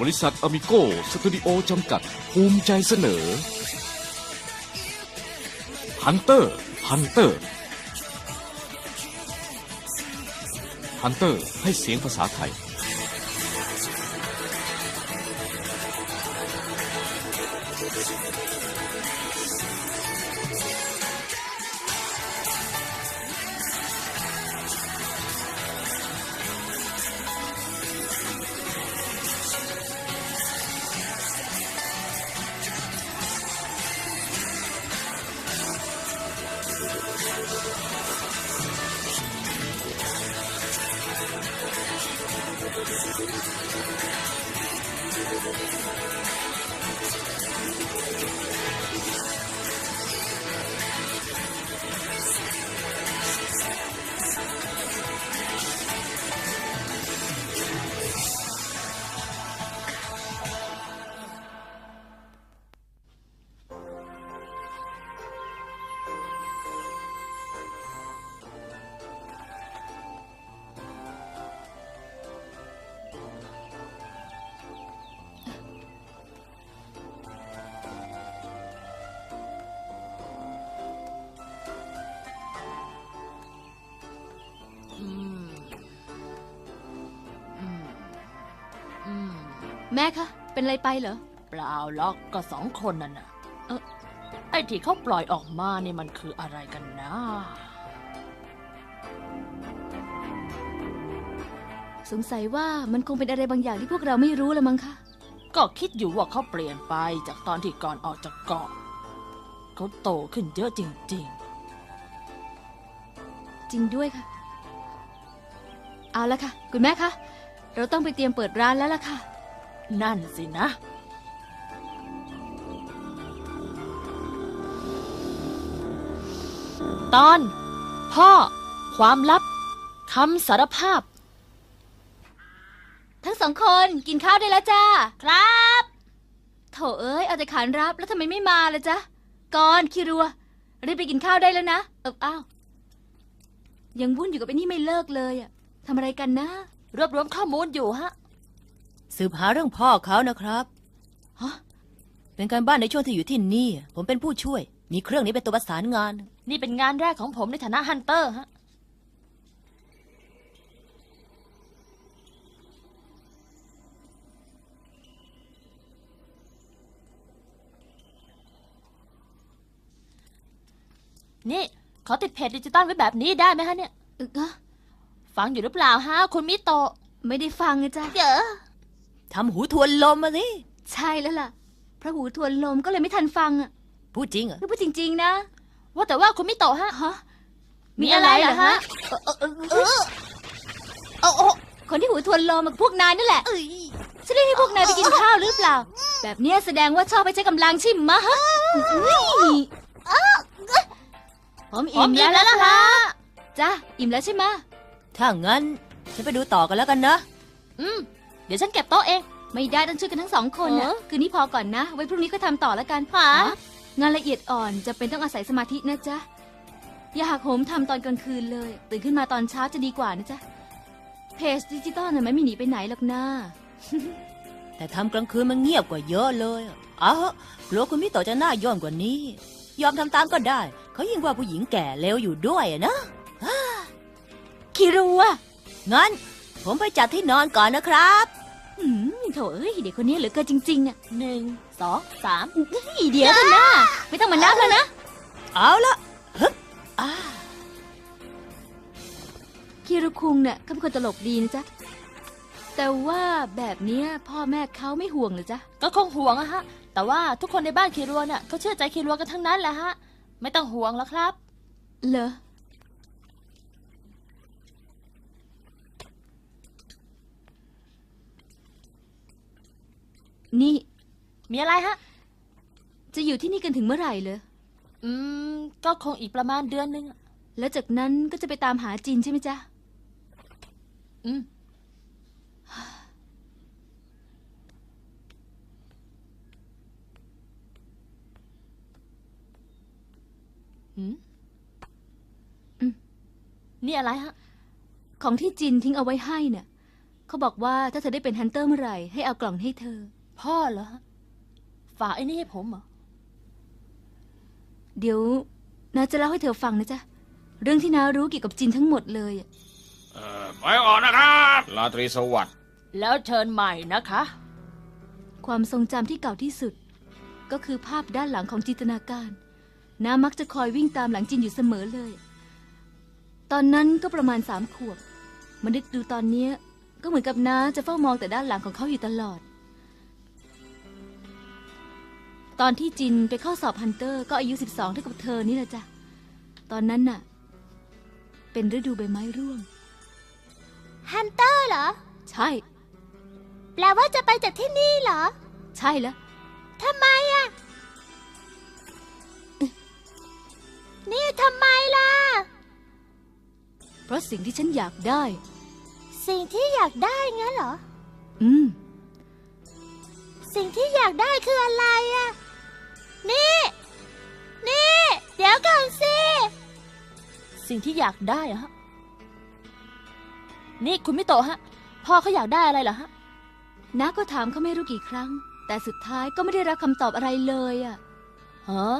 บริษัทอมิโกสตูดิโอจำกัด ภูมิใจเสนอ ฮันเตอร์ ฮันเตอร์ ฮันเตอร์ให้เสียงภาษาไทย Thank you. แม่คะ เป็นอะไรไปเหรอ เปล่าล็อกก็สองคนนั่นน่ะเอ่อไอ้ที่เขาปล่อยออกมานี่มันคืออะไรกันนะ สงสัยว่ามันคงเป็นอะไรบางอย่างที่พวกเราไม่รู้ละมั้งคะก็คิดอยู่ว่าเขาเปลี่ยนไปจากตอนที่ก่อนออกจากเกาะเขาโตขึ้นเยอะจริงจริงด้วยค่ะ เอาละค่ะ คุณแม่คะ เราต้องไปเตรียมเปิดร้านแล้วล่ะค่ะๆ นั่นสินะ ตอน พ่อ ความลับคำสารภาพ ทั้งสองคนกินข้าวได้แล้วจ้าครับโถเอ้ยเอาแต่ขานรับแล้วทำไมไม่มาล่ะจ๊ะก่อนคิรัวรีบไปกินข้าวได้แล้วนะเอออ้าวยังวุ่นอยู่กับไอ้นี่ไม่เลิกเลยอะทำอะไรกันนะ รวบรวมข้อมูลอยู่ฮะ สืบหาเรื่องพ่อเขานะครับฮะเป็นการบ้านในช่วงที่อยู่ที่นี่ ผมเป็นผู้ช่วย มีเครื่องนี้เป็นตัวประสานงาน นี่เป็นงานแรกของผมในฐานะฮันเตอร์ฮะ นี่ ขอติดเพจดิจิตอลไว้แบบนี้ได้ไหมฮะเนี่ยเอออะฟังอยู่หรือเปล่าฮะ คุณมิโตะไม่ได้ฟังนะจ๊ะเจอ ทำหูทวนลมมาสิใช่แล้วล่ะ พระหูทวนลมก็เลยไม่ทันฟังอะพูดจริงเหรอนี่พูดจริง ๆ นะ ว่าแต่ว่าคุณมิโตะฮะฮะมีอะไรเหรอฮะโอ้โอ้คนที่หูทวนลมอะพวกนายนั่นแหละฉันได้ให้พวกนายไปกินข้าวหรือเปล่า แบบเนี้ยแสดงว่าชอบไปใช้กำลังใช่ไหมะฮะอุ๊ยผมผอิ่มมอิ่มแล้แล้ววล่ะล่ะค่ะฮะจ้าอิ่มแล้วใช่ไหมะถ้างั้นฉันไปดูต่อกันแล้วกันนะ อืมเดี๋ยวฉันเก็บโต๊ะเอง ไม่ได้ต้องช่วยกันทั้งสองคนนะเออคืนนี้พอก่อนนะ ไว้พรุ่งนี้ก็ทำต่อแล้วกันหาฮะงานละเอียดอ่อนจะเป็นต้องอาศัยสมาธินะจ๊ะ อย่าหักโหมทำตอนกลางคืนเลย ตื่นขึ้นมาตอนเช้าจะดีกว่านะจ๊ะ เพจดิจิตอลน่ะไม่มีหนีไปไหนหรอกนะแต่ทำกลางคืนมันเงียบกว่าเยอะเลยเอ้ากลัวคุณมิโตะจะหน้าย่อนกว่านี้ ยอมทำตามก็ได้ เขายิ่งว่าผู้หญิงแก่เลวอยู่ด้วยอะนะคิรัวงั้นผมไปจัดที่นอนก่อนนะครับ อืมโถเอ้ยเด็กคนนี้เหลือเกินจริงๆอะหนึ่งสองสามอีเดียวเถอะนะไม่ต้องมานับแล้วนะ เอาละฮึบอ่าคิรุคุงเนี่ยเขาเป็นคนตลกดีนะจ๊ะ แต่ว่าแบบเนี้ยพ่อแม่เขาไม่ห่วงเหรอจ๊ะ ก็คงห่วงอะฮะ แต่ว่าทุกคนในบ้านคีรัวเนี่ยเขาเชื่อใจคีรัวกันทั้งนั้นแหละฮะ ไม่ต้องห่วงแล้วครับ เหรอ นี่ มีอะไรฮะ จะอยู่ที่นี่กันถึงเมื่อไหร่เลย อืม ก็คงอีกประมาณเดือนหนึงอะแล้วจากนั้นก็จะไปตามหาจินใช่ไหมจ๊ะ อืมหืม อืม นี่อะไรฮะ ของที่จินทิ้งเอาไว้ให้เนี่ยเขาบอกว่าถ้าเธอได้เป็นฮันเตอร์เมื่อไหร่ให้เอากล่องให้เธอ พ่อเหรอฮะฝากไอ้นี่ให้ผมเหรอ เดี๋ยวนาจะเล่าให้เธอฟังนะจ๊ะ เรื่องที่นารู้เกี่ยวกับจินทั้งหมดเลยอะเออไปก่อนนะครับราตรีสวัสดิ์แล้วเชิญใหม่นะคะ ความทรงจำที่เก่าที่สุด ก็คือภาพด้านหลังของจินตนาการ นามักจะคอยวิ่งตามหลังจินอยู่เสมอเลย ตอนนั้นก็ประมาณสามขวบมานึกดูตอนเนี้ยก็เหมือนกับน้าจะเฝ้ามองแต่ด้านหลังของเขาอยู่ตลอด ตอนที่จินไปเข้าสอบฮันเตอร์ ก็อายุ 12เท่ากับเธอนี่แหละจ้ะ ตอนนั้นน่ะ เป็นฤดูใบไม้ร่วง ฮันเตอร์เหรอ ใช่ แปลว่าจะไปจากที่นี่เหรอ ใช่แล้ว ทำไมอะนี่ทำไมล่ะ เพราะสิ่งที่ฉันอยากได้ สิ่งที่อยากได้งั้นเหรอ อืม สิ่งที่อยากได้คืออะไรอะ นี่ นี่ เดี๋ยวก่อนสิ สิ่งที่อยากได้อะฮะ นี่คุณมิโตะฮะ พ่อเขาอยากได้อะไรเหรอฮะ น้าก็ถามเขาไม่รู้กี่ครั้ง แต่สุดท้ายก็ไม่ได้รับคำตอบอะไรเลยอะฮะ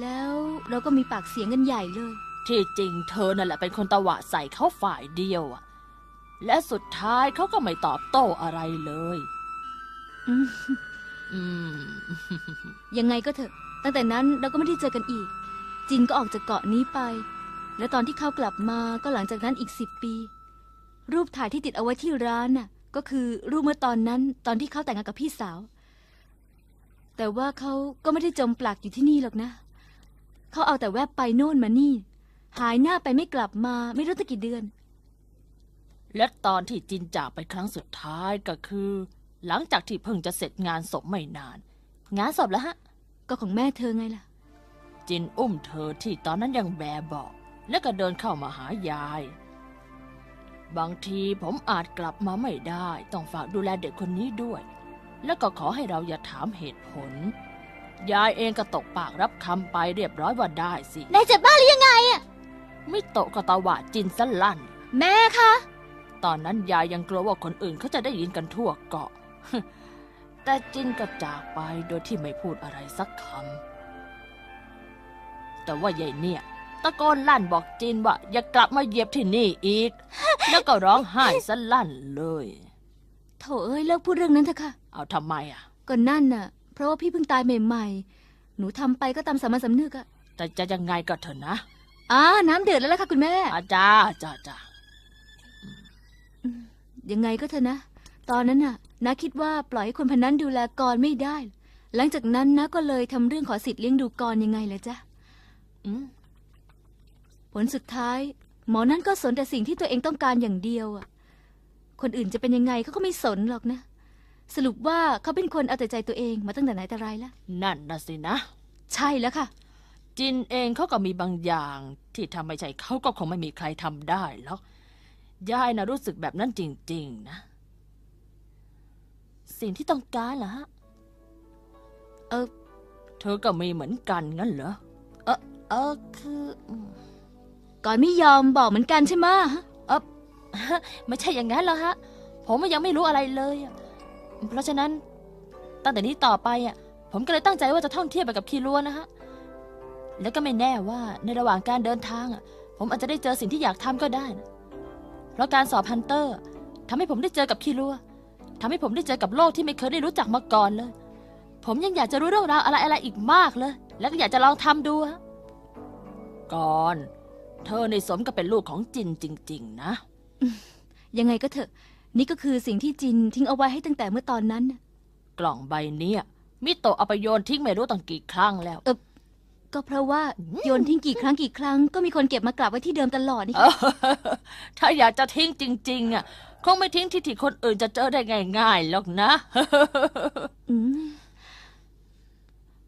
แล้วเราก็มีปากเสียงกันใหญ่เลย ที่จริงเธอนั่นแหละเป็นคนตวาดใส่เขาฝ่ายเดียวอะและสุดท้ายเขาก็ไม่ตอบโต้อะไรเลย อืม อืม ยังไงก็เถอะ ตั้งแต่นั้นเราก็ไม่ได้เจอกันอีก จินก็ออกจากเกาะนี้ไป และตอนที่เขากลับมาก็หลังจากนั้นอีกสิบปี รูปถ่ายที่ติดเอาไว้ที่ร้านน่ะ ก็คือรูปเมื่อตอนนั้น ตอนที่เขาแต่งงานกับพี่สาว แต่ว่าเขาก็ไม่ได้จมปลักอยู่ที่นี่หรอกนะ เขาเอาแต่แวบไปโน่นมานี่ หายหน้าไปไม่กลับมาไม่รู้ตั้งกี่เดือน และตอนที่จินจากไปครั้งสุดท้ายก็คือ หลังจากที่เพิ่งจะเสร็จงานศพไม่นาน งานศพแล้วฮะ ก็ของแม่เธอไงล่ะ จินอุ้มเธอที่ตอนนั้นยังแบเบอกแล้วก็เดินเข้ามาหายาย บางทีผมอาจกลับมาไม่ได้ ต้องฝากดูแลเด็กคนนี้ด้วย แล้วก็ขอให้เราอย่าถามเหตุผล ยายเองก็ตกปากรับคำไปเรียบร้อยว่าได้สินายจะบ้าหรือยังไงอะไม่โตะก็ตาวาดจินสลั่น แม่คะ ตอนนั้นยายยังกลัวว่าคนอื่นเขาจะได้ยินกันทั่วเกาะ แต่จินก็จากไปโดยที่ไม่พูดอะไรสักคำ แต่ว่ายายเนี่ย ตะโกนลั่นบอกจินว่า อย่ากลับมาเหยียบที่นี่อีก แล้วก็ร้องไห้สลั่นเลยโถเอ้ยเลิกพูดเรื่องนั้นเถอะค่ะ เอาทำไมอะ ก็นั่นน่ะ เพราะว่าพี่เพิ่งตายใหม่ๆ หนูทำไปก็ตามสามัญสำนึกอะแต่จะยังไงก็เถอะนะอ่าน้ำเดือดแล้วล่ะค่ะคุณแม่อาจ้าจ้าจ้ายังไงก็เถอะนะ ตอนนั้นน่ะ น้าคิดว่าปล่อยให้คนพนนั้นดูแลกรไม่ได้ หลังจากนั้นน้าก็เลยทำเรื่องขอสิทธิ์เลี้ยงดูกรยังไงล่ะจ๊ะอืมผลสุดท้าย หมอนั่นก็สนแต่สิ่งที่ตัวเองต้องการอย่างเดียวอะคนอื่นจะเป็นยังไงเขาก็ไม่สนหรอกนะ สรุปว่าเขาเป็นคนเอาแต่ใจตัวเองมาตั้งแต่ไหนแต่ไรแล้วนั่นนะสินะ ใช่แล้วค่ะ จินเองเขาก็มีบางอย่างที่ทำไม่ใช่เขาก็คงไม่มีใครทำได้หรอกยายนะรู้สึกแบบนั้นจริง ๆ นะ สิ่งที่ต้องการเหรอฮะ เออ เธอก็มีเหมือนกันงั้นเหรอ เออเออคืออืมก่อนไม่ยอมบอกเหมือนกันใช่ไหมะเออไม่ใช่อย่างนั้นหรอกฮะ ผมยังไม่รู้อะไรเลยอะเพราะฉะนั้น ตั้งแต่นี้ต่อไปอะ ผมก็เลยตั้งใจว่าจะท่องเที่ยวไปกับคีรัวนะฮะ แล้วก็ไม่แน่ว่าในระหว่างการเดินทางอะ ผมอาจจะได้เจอสิ่งที่อยากทำก็ได้นะเพราะการสอบฮันเตอร์ทำให้ผมได้เจอกับคีรัว ทำให้ผมได้เจอกับโลกที่ไม่เคยได้รู้จักมาก่อนเลย ผมยังอยากจะรู้เรื่องราวอะไรอะไรๆอีกมากเลย แล้วก็อยากจะลองทำดูฮะก่อน เธอในสมกับเป็นลูกของจินจริง ๆ นะ ยังไงก็เถอะ นี่ก็คือสิ่งที่จินทิ้งเอาไว้ให้ตั้งแต่เมื่อตอนนั้นน่ะกล่องใบเนี้ยมิโตะเอาไปโยนทิ้งไม่รู้ตั้งกี่ครั้งแล้วก็เพราะว่าโยนทิ้งกี่ครั้งกี่ครั้ง ก็มีคนเก็บมากลับไว้ที่เดิมตลอดนี่เออถ้าอยากจะทิ้งจริง ๆอะ คงไม่ทิ้งที่ที่คนอื่นจะเจอได้ง่ายๆหรอกนะอืม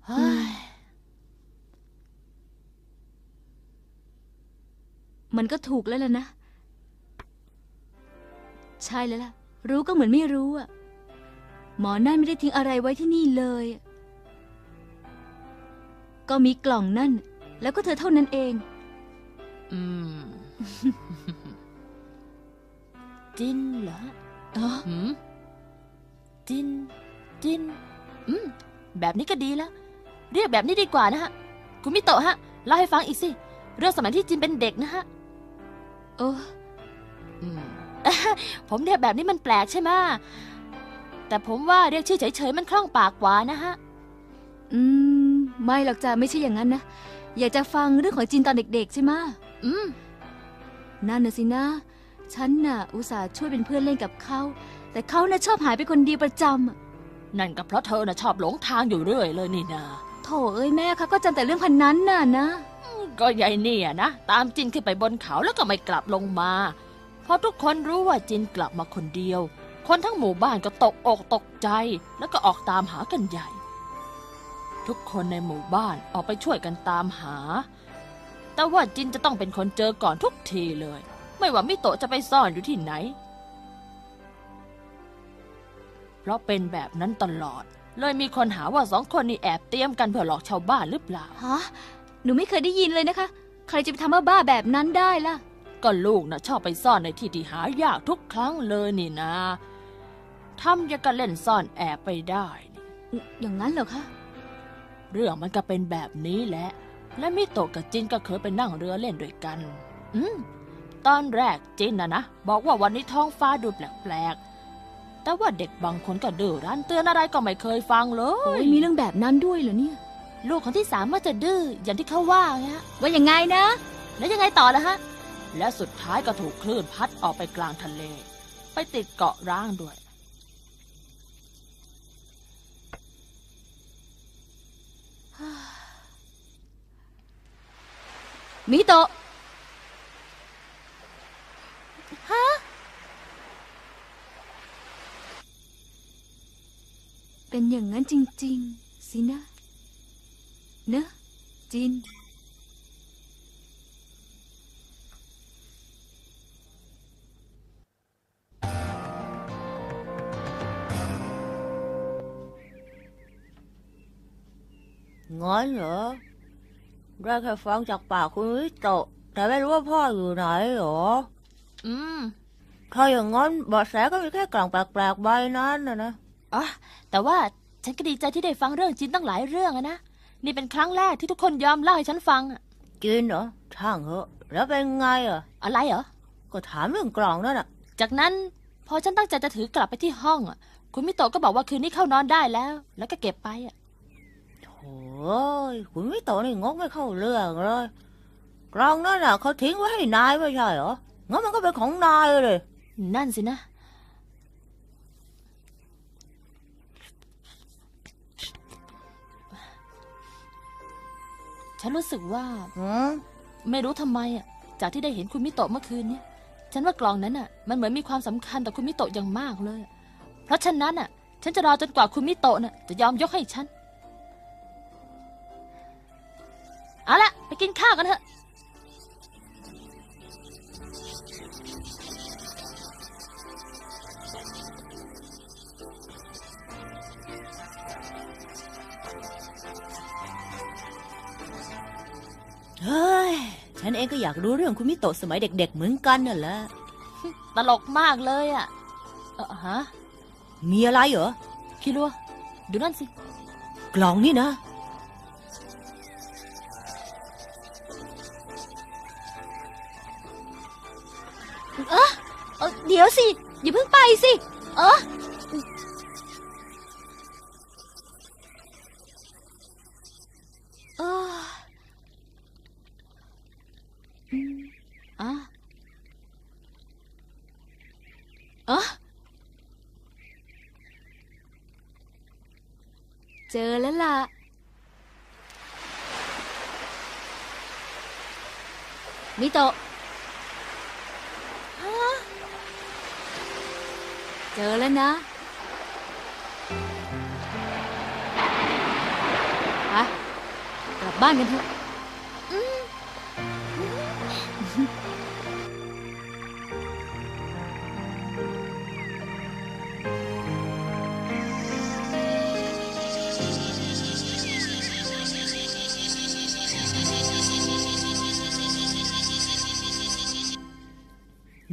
เฮ้ยมันก็ถูกแล้วล่ะนะ ใช่แล้วล่ะ รู้ก็เหมือนไม่รู้อะหมอนั่นไม่ได้ทิ้งอะไรไว้ที่นี่เลยอะก็มีกล่องนั่น แล้วก็เธอเท่านั้นเอง อืม จินเหรออ๋อหืมจิน จิน อืม แบบนี้ก็ดีแล้ว เรียกแบบนี้ดีกว่านะฮะ คุณมิโตะฮะ เล่าให้ฟังอีกสิ เรื่องสมัยที่จินเป็นเด็กนะฮะ โอ้อืม ผมเรียกแบบนี้มันแปลกใช่ไหมะแต่ผมว่าเรียกชื่อเฉยๆมันคล่องปากกว่านะฮะ อืม ไม่หรอกจ้ะไม่ใช่อย่างนั้นนะ อยากจะฟังเรื่องของจินตอนเด็ก ๆ ใช่ไหมะอืม นั่นน่ะสินะ ฉันน่ะ อุตส่าห์ช่วยเป็นเพื่อนเล่นกับเขา แต่เขาน่ะชอบหายไปคนเดียวประจำอะนั่นก็เพราะเธอน่ะชอบหลงทางอยู่เรื่อยเลยนี่นา โถเอ้ยแม่คะก็จำแต่เรื่องพันนั้นน่ะนะ ก็ยายเนี่ยนะ ตามจินขึ้นไปบนเขาแล้วก็ไม่กลับลงมาพอทุกคนรู้ว่าจินกลับมาคนเดียว คนทั้งหมู่บ้านก็ตกอกตกใจ แล้วก็ออกตามหากันใหญ่ ทุกคนในหมู่บ้านออกไปช่วยกันตามหา แต่ว่าจินจะต้องเป็นคนเจอก่อนทุกทีเลย ไม่ว่ามิโตะจะไปซ่อนอยู่ที่ไหน เพราะเป็นแบบนั้นตลอด เลยมีคนหาว่าสองคนนี้แอบเตรียมกันเพื่อหลอกชาวบ้านหรือเปล่า ฮะ หนูไม่เคยได้ยินเลยนะคะ ใครจะไปทำบ้าๆแบบนั้นได้ล่ะ ก็ลูกนะชอบไปซ่อนในที่ที่หายากทุกครั้งเลยนี่นะทำอยังกับเล่นซ่อนแอบไปได้นี่อย่างนั้นเหรอคะ เรื่องมันก็เป็นแบบนี้แหละ และมิโตะกับจินก็เคยไปนั่งเรือเล่นด้วยกัน อืม ตอนแรกจินนะนะ บอกว่าวันนี้ท้องฟ้าดูแปลกๆ แต่ว่าเด็กบางคนก็ดื้อรั้นเตือนอะไรก็ไม่เคยฟังเลโอ้ยย มีเรื่องแบบนั้นด้วยเหรอเนี่ย ลูกคนที่สามมันจะดื้ออย่างที่เขาว่าไงฮะ ว่ายังไงนะ แล้วยังไงต่อล่ะฮะ และสุดท้ายก็ถูกคลื่นพัดออกไปกลางทะเล ไปติดเกาะร้างด้วย มิโตะ เป็นอย่างนั้นจริง ๆ สินะ เนอะจินงั้นเหรอ ได้แค่ฟังจากปากคุณวิโตะแต่ไม่รู้ว่าพ่ออยู่ไหนเหรอ อืม ถ้าอย่างงั้นเบาะแสก็มีแค่กล่องแปลกๆใบนั้นนะนะ อ๋อแต่ว่าฉันก็ดีใจที่ได้ฟังเรื่องจินตั้งหลายเรื่องอะนะ นี่เป็นครั้งแรกที่ทุกคนยอมเล่าให้ฉันฟังอะกินเหรอช่างเหอะแล้วเป็นไงอะอะไรเหรอก็ถามเรื่องกล่องนั่นอะ จากนั้นพอฉันตั้งใจจะถือกลับไปที่ห้องอะคุณมิโตะก็บอกว่าคืนนี้เข้านอนได้แล้ว แล้วก็เก็บไปอะโอ้ยคุณวิโตะนี่งกไม่เข้าเรื่องเลยกล่องนั่นอะเขาทิ้งไว้ให้นายไม่ใช่เหรองั้นมันก็เป็นของนายเลย นั่นสินะ ฉันรู้สึกว่า หืมไม่รู้ทำไมอะ จากที่ได้เห็นคุณมิโตะเมื่อคืนเนี่ย ฉันว่ากล่องนั้นอะ มันเหมือนมีความสำคัญต่อคุณมิโตะอย่างมากเลยอะเพราะฉะนั้นอะ ฉันจะรอจนกว่าคุณมิโตะน่ะจะยอมยกให้ฉัน เอาละไปกินข้าวกันเถอะ เฮ้ย ฉันเองก็อยากรู้เรื่องคุณมิโตะสมัยเด็ก ๆ เหมือนกันน่ะแหละ ตลกมากเลยอะเออฮะ มีอะไรเหรอ คิรัวดูนั่นสิ กล่องนี่นะ เออเดี๋ยวสิ อย่าเพิ่งไปสิ เออเอออืมอะเอะ เจอแล้วล่ะ มิโตะเจอแล้วนะไปกลับบ้านกันเถอะ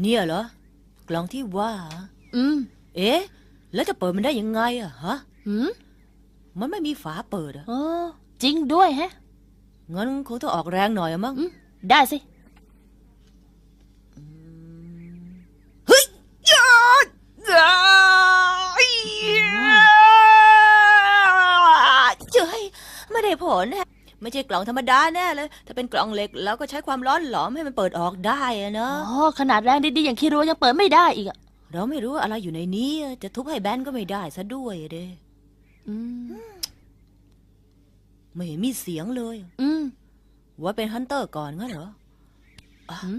เนี่ยเหรอกล่องที่ว่า อืม เอ๊ะ แล้วจะเปิดมันได้ยังไงอะฮะหืมมันไม่มีฝาเปิดอะเออจริงด้วยแฮะ งั้นคงต้องออกแรงหน่อยอะมั้ง อืม ได้สิเจ้ยไม่ได้ผลแฮะ ไม่ใช่กล่องธรรมดาแน่เลย ถ้าเป็นกล่องเหล็กแล้วก็ใช้ความร้อนหลอมให้มันเปิดออกได้อะเนาะอ๋อขนาดแรงดีๆอย่างคิรัวยังเปิดไม่ได้อีกอะเราไม่รู้อะไรอยู่ในนี้ จะทุบให้แบนก็ไม่ได้ซะด้วยอะเด้อืมไม่เห็นมีเสียงเลย อืมว่าเป็นฮันเตอร์ก่อนงั้นเหรออะหืม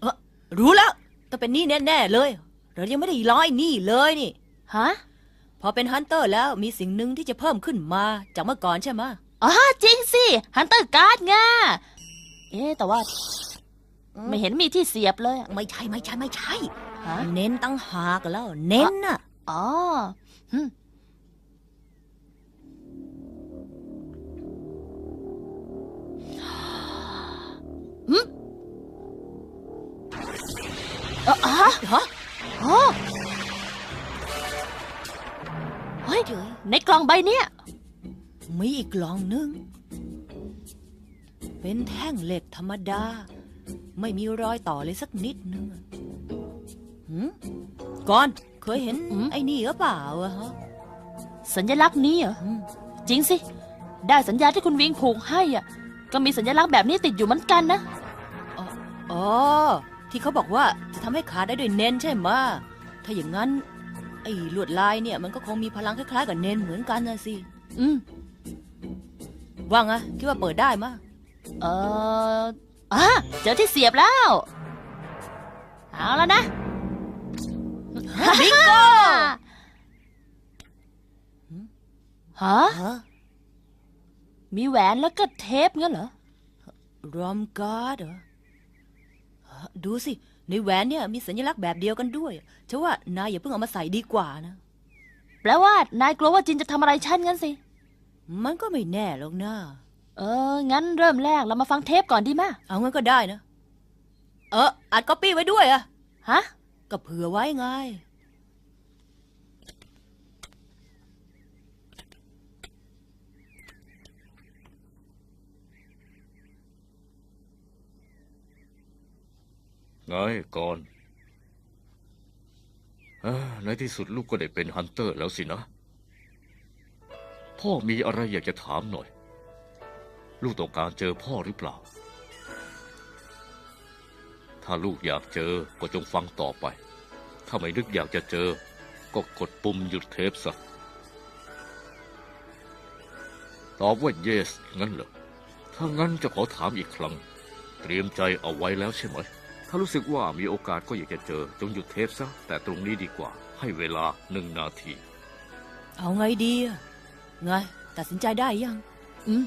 เออรู้แล้วต้องเป็นนี่แน่ๆเลย เรายังไม่ได้ร้อยนี่เลยนี่ ฮะ พอเป็นฮันเตอร์แล้วมีสิ่งหนึ่งที่จะเพิ่มขึ้นมาจากเมื่อก่อนใช่ไหมะอ๋อจริงสิฮันเตอร์การ์ดไงเอ๊ะแต่ว่า ไม่เห็นมีที่เสียบเลยอะไม่ใช่ไม่ใช่ไม่ใช่ ฮะเน้นตั้งหากแล้ว เน้นน่ะ อ๋อหึหึเอ่อฮะฮะ อ๋อเฮ้ยในกล่องใบเนี้ยมีอีกกล่องหนึง เป็นแท่งเหล็กธรรมดา ไม่มีรอยต่อเลยสักนิดนึงอะหืมก่อนเคยเห็นหืมไอ้นี่หรือเปล่าอะฮะสัญลักษณ์นี้เหรออืมจริงสิ ได้สัญญาที่คุณวิงผูกให้อะ ก็มีสัญลักษณ์แบบนี้ติดอยู่เหมือนกันนะอ๋อที่เขาบอกว่าจะทำให้ขาดได้ด้วยเน้นใช่ไหมะถ้าอย่างนั้น ไอ้ลวดลายเนี่ยมันก็คงมีพลังคล้ายๆกับเน้นเหมือนกันนะสิ อืม ว่าไงคิดว่าเปิดได้มะเอออะเจอที่เสียบแล้ว เอาแล้วนะ บิงโกฮะ ฮะมีแหวนแล้วก็เทปงั้นเหรอ รอมการ์ดเหรอฮะดูสิ ในแหวนเนี่ยมีสัญลักษณ์แบบเดียวกันด้วย ฉันว่านายอย่าเพิ่งเอามาใส่ดีกว่านะ แปลว่านายกลัวว่าจินจะทำอะไรฉันงั้นสิ มันก็ไม่แน่หรอกนะเออ งั้นเริ่มแรกเรามาฟังเทปก่อนดีมะเอางั้นก็ได้นะ เอออัดก๊อปปี้ไว้ด้วยอะฮะ ก็เผื่อไว้ไง ไงก่อนอา ในที่สุดลูกก็ได้เป็นฮันเตอร์แล้วสินะ พ่อมีอะไรอยากจะถามหน่อย ลูกต้องการเจอพ่อหรือเปล่า ถ้าลูกอยากเจอก็จงฟังต่อไป ถ้าไม่นึกอยากจะเจอ ก็กดปุ่มหยุดเทปซะตอบว่า yes งั้นเหรอ ถ้างั้นจะขอถามอีกครั้ง เตรียมใจเอาไว้แล้วใช่ไหม ถ้ารู้สึกว่ามีโอกาสก็อยากจะเจอ จงหยุดเทปซะ แต่ตรงนี้ดีกว่า ให้เวลาหนึ่งนาที เอาไงดีอะไง ตัดสินใจได้ยัง อืม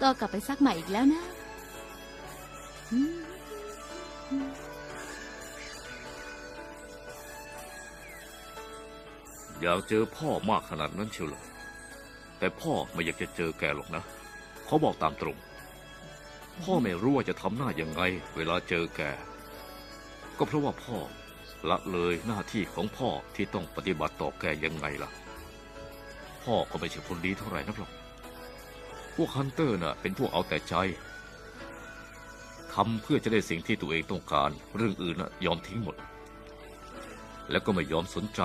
ก็กลับไปซักใหม่อีกแล้วนะอืมอยากเจอพ่อมากขนาดนั้นเชียวเหรอแต่พ่อไม่อยากจะเจอแกหรอกนะ เขาบอกตามตรง พ่อไม่รู้ว่าจะทำหน้ายังไง เวลาเจอแก ก็เพราะว่าพ่อละเลยหน้าที่ของพ่อที่ต้องปฏิบัติต่อแกยังไงล่ะ พ่อก็ไม่ใช่คนดีเท่าไหร่นักหรอก พวกฮันเตอร์น่ะเป็นพวกเอาแต่ใจทำเพื่อจะได้สิ่งที่ตัวเองต้องการ เรื่องอื่นน่ะยอมทิ้งหมด แล้วก็ไม่ยอมสนใจ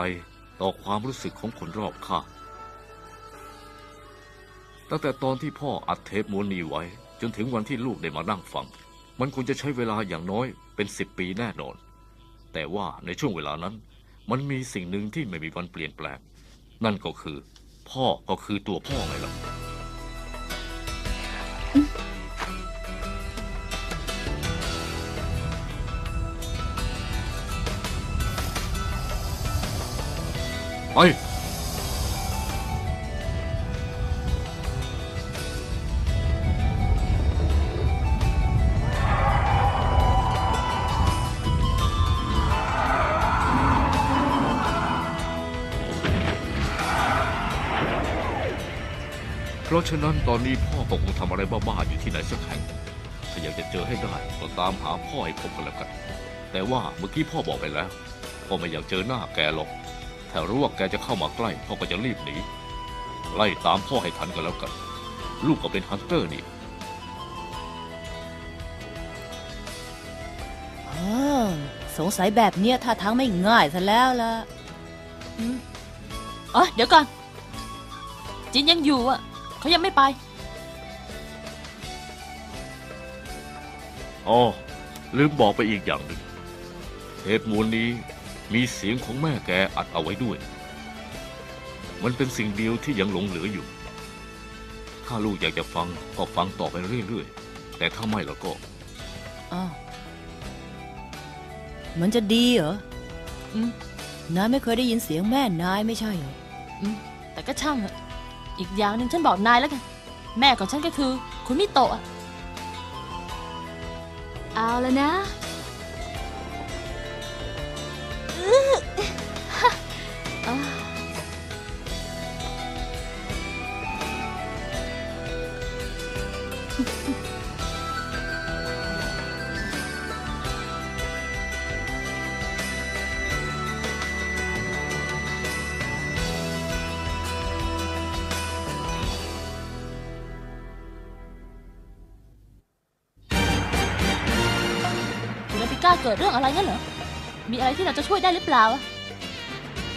ต่อความรู้สึกของคนรอบข้าง ตั้งแต่ตอนที่พ่ออัดเทปม้วนนี้ไว้ จนถึงวันที่ลูกได้มานั่งฟัง มันควรจะใช้เวลาอย่างน้อยเป็นสิบปีแน่นอน แต่ว่าในช่วงเวลานั้น มันมีสิ่งหนึ่งที่ไม่มีวันเปลี่ยนแปลง นั่นก็คือ พ่อก็คือตัวพ่อไงล่ะไปะฉะนั้นตอนนี้พ่อก็คงทำอะไรบ้าๆอยู่ที่ไหนสักแห่ง ถ้าอยากจะเจอให้ได้ก็ตามหาพ่อให้พบกันแล้วกัน แต่ว่าเมื่อกี้พ่อบอกไปแล้วพ่อไม่อยากเจอหน้าแกหรอก ถ้ารู้ว่าแกจะเข้ามาใกล้พ่อก็จะรีบหนี ไล่ตามพ่อให้ทันกันแล้วกัน ลูกก็เป็นฮันเตอร์นี่สงสัยแบบเนี้ยท่าทางไม่ง่ายซะแล้วล่ะอ๋อเดี๋ยวก่อนจินยังอยู่อะ เขายังไม่ไป อ๋อ ลืมบอกไปอีกอย่างหนึ่งเทปมูลนี้มีเสียงของแม่แกอัดเอาไว้ด้วย มันเป็นสิ่งเดียวที่ยังหลงเหลืออยู่ ถ้าลูกอยากจะฟังก็ฟังต่อไปเรื่อยๆ แต่ถ้าไม่แล้วก็ อ้าว มันจะดีเหรออืมนายไม่เคยได้ยินเสียงแม่นายไม่ใช่เหรออืมแต่ก็ช่างอะ อีกอย่างหนึ่งฉันบอกนายแล้วกันแม่ของฉันก็คือ คุณมิโตะอะเอาแล้วนะ กิดเรื่องอะไรงั้นเหรอ มีอะไรที่เราจะช่วยได้หรือเปล่า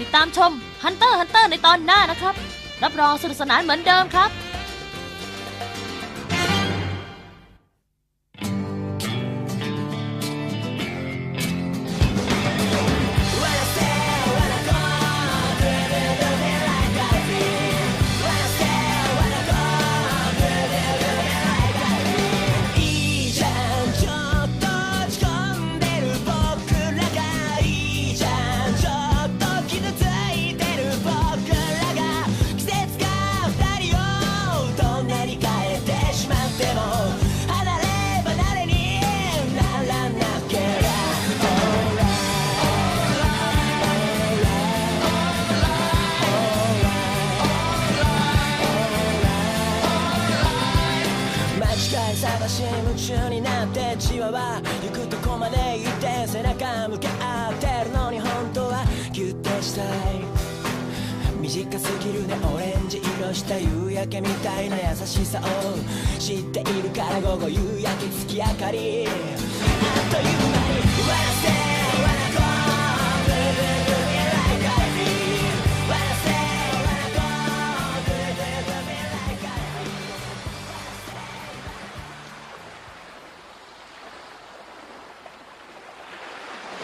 ติดตามชม Hunter Hunter ในตอนหน้านะครับ รับรองสนุกสนานเหมือนเดิมครับ すぎるね。オレンジ色した夕焼けみたいな優しさを知っているから午後夕焼け月明かり。あっという間。